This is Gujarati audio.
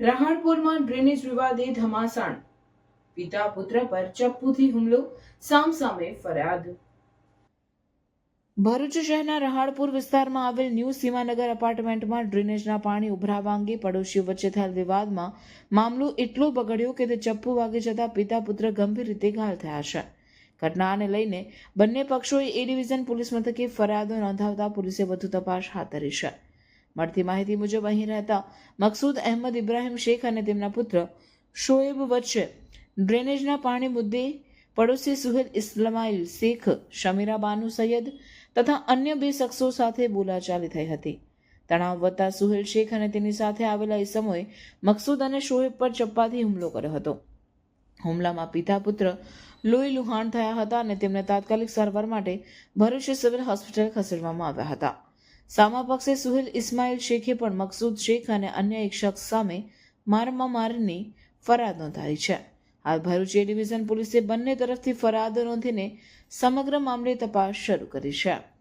રહાણપુરમાં ડ્રેનેજ વિવાદે ધમાસાણ. પિતા પુત્ર પર ચપ્પુથી હુમલો સામસામે ફરિયાદ. ભરૂચ શહેરના રહાણપુર વિસ્તારમાં આવેલ ન્યૂ સીમાનગર એપાર્ટમેન્ટમાં ડ્રેનેજના પાણી ઉભરાવા અંગે પડોશીઓ વચ્ચે થયેલ વિવાદમાં મામલો એટલો બગડ્યો કે તે ચપ્પુ વાગી જતા પિતા પુત્ર ગંભીર રીતે ઘાયલ થયા છે. ઘટનાને લઈને બંને પક્ષોએ એ ડિવિઝન પોલીસ મથકે ફરિયાદો નોંધાવતા પોલીસે વધુ તપાસ હાથ ધરી છે. મળતી માહિતી મુજબ અહીં રહેતા મકસૂદ અહેમદ ઇબ્રાહિમ શેખ અને તેમના પુત્ર શોએબ વચ્ચે ડ્રેનેજના પાણી મુદ્દે પડોશી સુહેલ ઇસ્લામાઇલ શેખ, શમીરા બાનુ સૈયદ તથા અન્ય બે શખ્સો સાથે બોલાચાલી થઈ હતી. તણાવ વધતા સુહેલ શેખ અને તેની સાથે આવેલા ઇસમોએ મકસૂદ અને શોએબ પર ચપ્પાથી હુમલો કર્યો હતો. હુમલામાં પિતા પુત્ર લોહી લુહાણ થયા હતા અને તેમને તાત્કાલિક સારવાર માટે ભરૂચ સિવિલ હોસ્પિટલ ખસેડવામાં આવ્યા હતા. સામા પક્ષે સુહેલ ઇસ્માઇલ શેખે પણ મકસૂદ શેખ અને અન્ય એક શખ્સ સામે મારમાં મારની ફરિયાદ નોંધાવી છે. હાલ ભરૂચ ડિવિઝન પોલીસે બંને તરફથી ફરિયાદ નોંધીને સમગ્ર મામલે તપાસ શરૂ કરી છે.